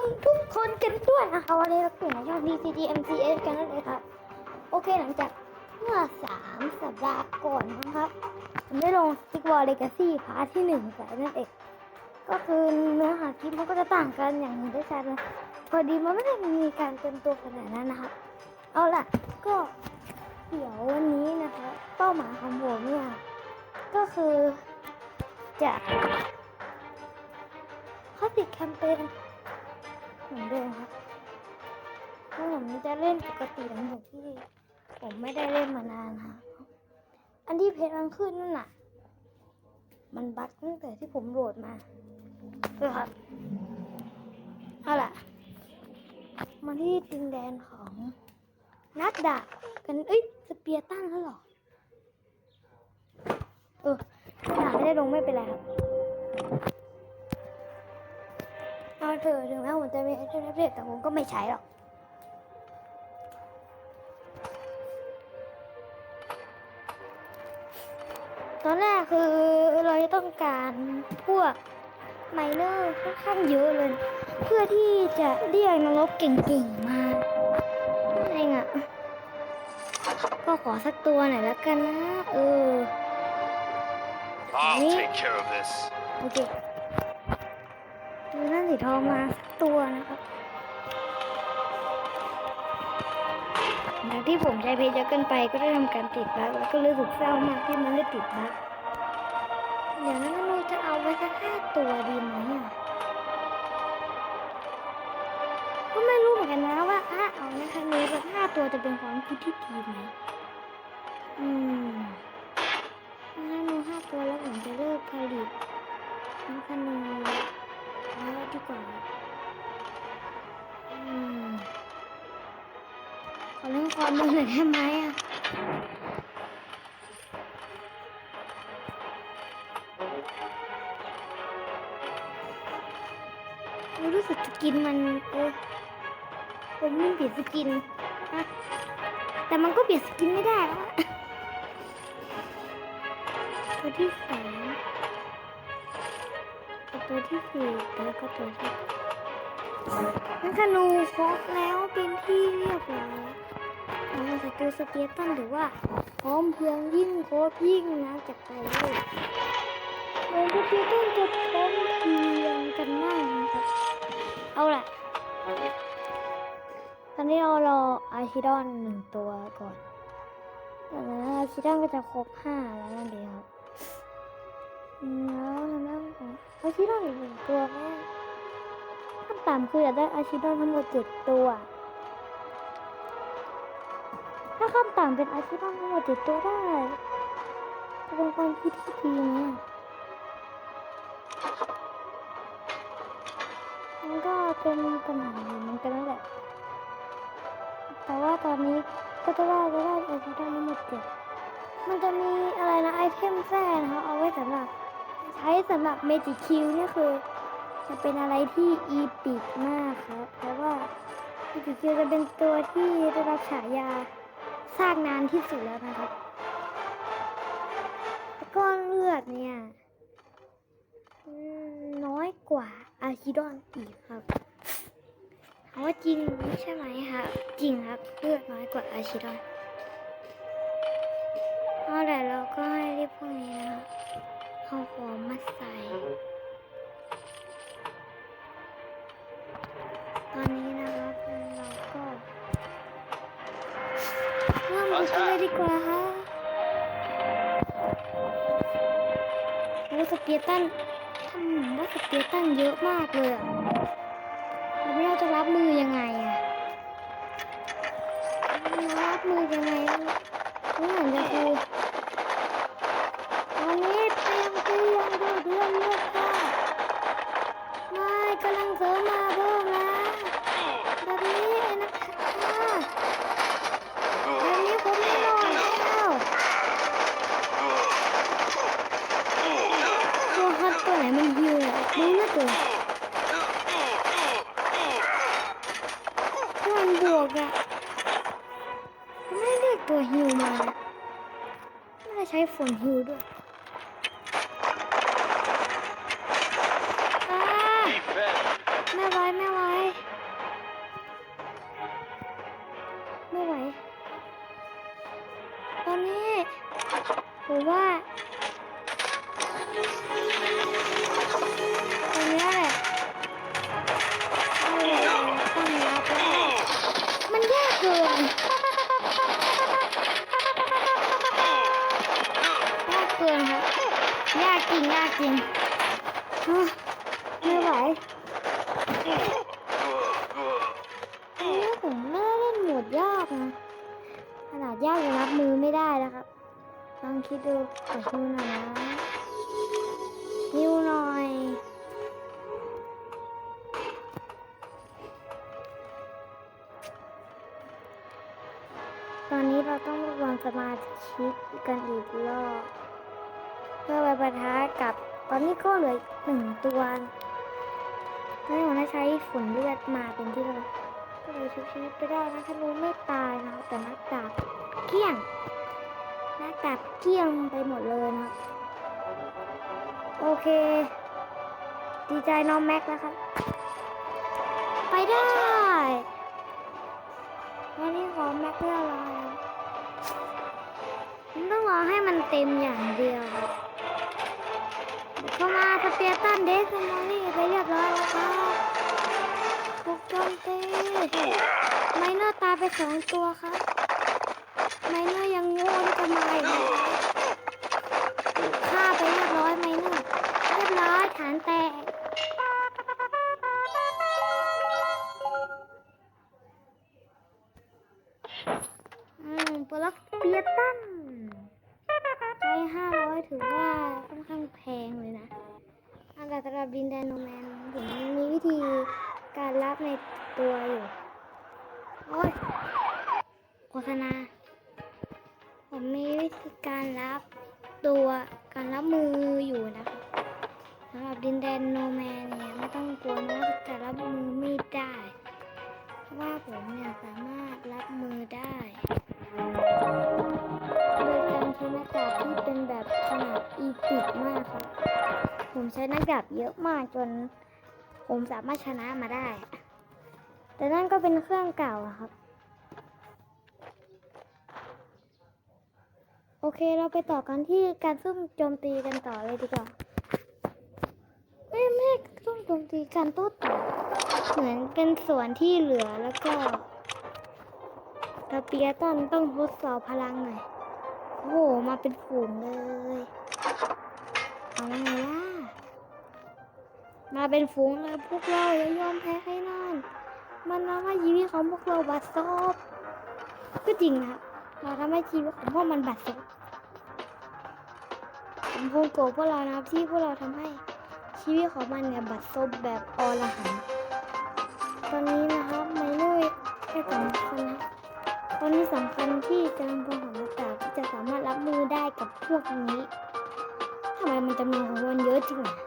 มทุกคนกันด้วยนะคะวันนี้เราถึงในช่อง DCG MCS กันนั่นเองครับ โอเคหลังจากเมื่อสามสัปดาห์ก่อนนะครับผมได้ลงซิกวอลเลกาซี่พาร์ทที่หนึ่งไปนั่นเอง ก็คือเนื้อหาคลิปมันก็จะต่างกันอย่างเห็นได้ชัดนะพอดีมันไม่ได้มีการเต็มตัวขนาดนั้นนะครับ เอาล่ะ ก็เดี๋ยววันนี้นะคะ เป้าหมายของผมเนี่ยก็คือจะเขาติดแคมเปญ เหมือนเดิมครับเพราผมจะเล่นปกติหลังจากที่ผมไม่ได้เล่นมานานค่ะ อันที่เพจมันขึ้นนั่นน่ะ มันบั๊กตั้งแต่ที่ผมโหลดมาเออครับเอาล่ะมาที่ดินแดนของนัดดาบกันเอ้ยสเปียร์ตันแล้วหรอเออดาบไม่ได้ลงไม่เป็นไรครับ เอาเถอะถึงแม้ผมจะมีไอเทมเล็กแต่ผมก็ไม่ใช้หรอกตอนแรกคือเราจะต้องการพวกไมเนอร์ค่อนข้างเยอะเลย เพื่อที่จะเรียกนรกเก่งๆมานั่นเองอะ ก็ขอสักตัวหน่อยแล้วกันนะ เออ I'll Me? take care of this. โอเค ดูนั่นสีทองมาสักตัวนะครับหลังที่ผมใช้เพชรเยอะเกินไปก็ได้ทำการติดบั๊กแล้วก็รู้สึกเศร้ามากที่มันได้ติดบั๊กเดี๋ยวนั้นเราจะเอาไว้สักห้าตัวดีไหมอะก็ไม่รู้เหมือนกันนะว่าถ้าเอาในครั้งนี้สักห้าตัวจะเป็นความคิดที่ดีไหมอืม รื่องความมือหน่อยได้ไหมอะรู้สึกสกินมันเออผมมันเปลี่ยนสกินนะแต่มันก็เปลี่ยนสกินไม่ได้แล้วอะตัวที่สามตัวที่สี่แล้วก็ตัวที่นักธนูครบแล้วเป็นที่เรียบร้อย มาศัตรูสเปียตันหรือว่าพร้อมเพียงยิ่งโคบยิ่งนะจากไปเลยโอ้สเปียตันจะพร้อมเพียงกันมากนะครับเอาล่ะ ตอนนี้เรารออาชิดอนหนึ่งตัวก่อนอาชิดอนก็จะครบห้าแล้วนั่นเองครับแล้วทางด้านของอาชิดอนอีกหนึ่งตัวแม่ขั้นต่ำคืออยากได้อาชิดอนทั้งหมดเจ็ดตัว ถ้าขั้นต่ำเป็นอาชิดอนทั้งหมดเจ็ดตัวได้จะเป็นความคิดที่ดีนะมันก็เป็นปัญหาอยู่เหมือนกันนั่นแหละ แต่ว่าตอนนี้ก็จะได้จะได้อาชิดอนทั้งหมดเจ็ดมันจะมีอะไรนะไอเทมแท้นะคะเอาไว้สำหรับใช้สำหรับเมจิคิวนี่คือ จะเป็นอะไรที่อีปิกมากครับเพราะว่าเมจิคิวจะเป็นตัวที่ได้รับฉายา สร้างนานที่สุดแล้วนะครับแล้วก็เลือดเนี่ยน้อยกว่าอาคิดอนอีกครับถามว่าจริงใช่ไหมครับจริงครับเลือดน้อยกว่าอาคิดอนเอาแต่เราก็ให้รีบพวกนี้นะเอาของมาใส่ กกันเลยดีกว่าฮะแล้สเปียร์ตันทำเหมือนว่าสเปียร์ตันเยอะมากเลยอะเราไม่เรู้จะรับมือยังไงอะรับมือยังไงไม่เหมือนจะคือตอนนี้เตรียมเตรียมเดือนเดือนเลือดค่ะไม่กำลังเสริมมาเพิ่มนะแบบนี้นักค่ะับตัวไหนมันฮิวมึงไม่ตัวมันบวกอะไม่ได้ตัวฮิวมาไม่ได้ใช้ฝนฮิวด้วยไม่ไหวไม่ไหวไม่ไหว ตอนนี้ผมว่า ยากจริงยากจริงฮ้ยไม่ไหวอันนี้ผมไม่ได้เล่นหมดยากนะขนาดยากยังรับมือไม่ได้แล้วครับลองคิดดูขอฮิวหน่อยนะฮิวหน่อยตอนนี้เราต้องวบรวมสมาชิกกันอีกรอบ เพื่อไปปะทะกับตอนนี้ก็เหลือหนึ่งตัวไม่ผมได้ใช้ฝุ่นเลือดมาเป็นที่เราก็เลยชุบชีวิตไปได้นะถ้ารู้ไม่ตายนะครับแต่หน้าตากเกี้ยงหน้าตากเกี้ยงไปหมดเลยนะครับโอเค ดีใจน้องแม็กแล้วครับ ไปได้วันนี้ขอแม็กเรียบร้อยแล้วผมต้องรอให้มันเต็มอย่างเดียวครับ เข้ามาสเปียร์ตันเดสมอรี่ไปเรียบร้อยแล้วครับบุกโจมตีไมเนอร์ตายไปสองตัวครับไมเนอร์ยังโง่จะมาอีกฆ่าไปเรียบร้อยไมเนอร์เรียบร้อยฐานแตกอืมปลักเปียตันใช้ห้าร้อยถือว่า สำหรับดินแดนโนแมนผมมีวิธีการรับในตัวอยู่ โอ้ยโฆษณา ผมมีวิธีการรับตัวการรับมืออยู่นะคะสำหรับดินแดนโนแมนเนี่ยไม่ต้องกลัวนะว่าจะรับมือไม่ได้ เพราะว่าผมเนี่ยสามารถรับมือได้โดยการใช้หน้ากากที่เป็นแบบขนาดอีพิกมากครับ ผมใช้น้ากากเยอะมากจน ผมสามารถชนะมาได้ แต่นั่นก็เป็นเครื่องเก่าครับ โอเคเราไปต่อกันที่การซุ่มโจมตีกันต่อเลยดีกว่าไม่ไม่ซุ่มโจมตีการโต้ตอบเหมือนเป็นส่วนที่เหลือแล้วก็ตาเปียตันต้องทดสอบพลังหน่อยโอ้โหมาเป็นฝูงเลย เอาไงล่ะ มาเป็นฝูงเลยพวกเราอย่ายอมแพ้ให้นานมันทำให้ชีวิตของพวกเราบาดซบก็จริงนะครับเราทำให้ชีวิตของพวกมันบาดซบผมคงโกรธพวกเรานะครับที่พวกเราทำให้ชีวิตของมันเนี่ยบาดซบแบบอรหันตอนนี้นะครับไม่เลยแค่สองคนนะตอนนี้สำคัญที่จะนำพลของอากาศที่จะสามารถรับมือได้กับพวกนี้ทำไมมันจำนวนของมันเยอะจริงอะ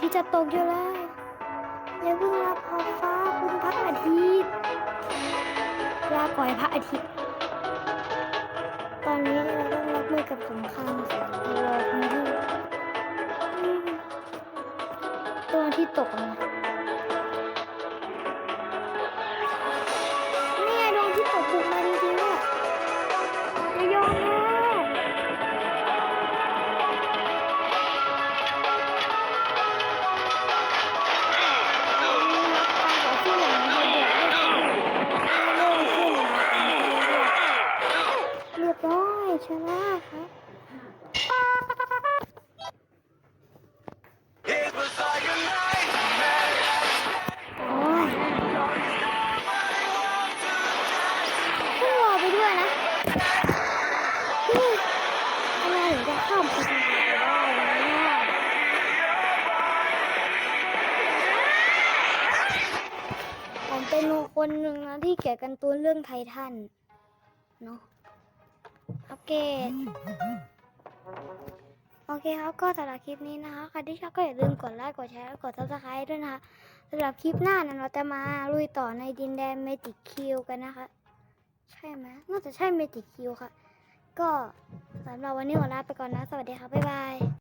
ที่จะตกอยู่แล้วอย่าเพิ่งรับขอบฟ้าคุณพระอาทิตย์ลาปล่อยพระอาทิตย์ ตอนนี้เราต้องรับมือกับสงครามสองตัวทั้งที่ตัวที่ตกมา งนะที่เขียนการ์ตูนเรื่องไททันเนาะอัปเกรดโอเคครับก็สำหรับคลิปนี้นะคะใครที่ชอบก็อย่าลืมกดไลค์กดแชร์และกด subscribe ด้วยนะคะสำหรับคลิปหน้านะเราจะมาลุยต่อในดินแดนเมจิกคิวกันนะคะ ใช่ไหมน่าจะใช่เมจิกคิวค่ะ ก็สำหรับวันนี้ขอลาไปก่อนนะ สวัสดีค่ะบ๊ายบาย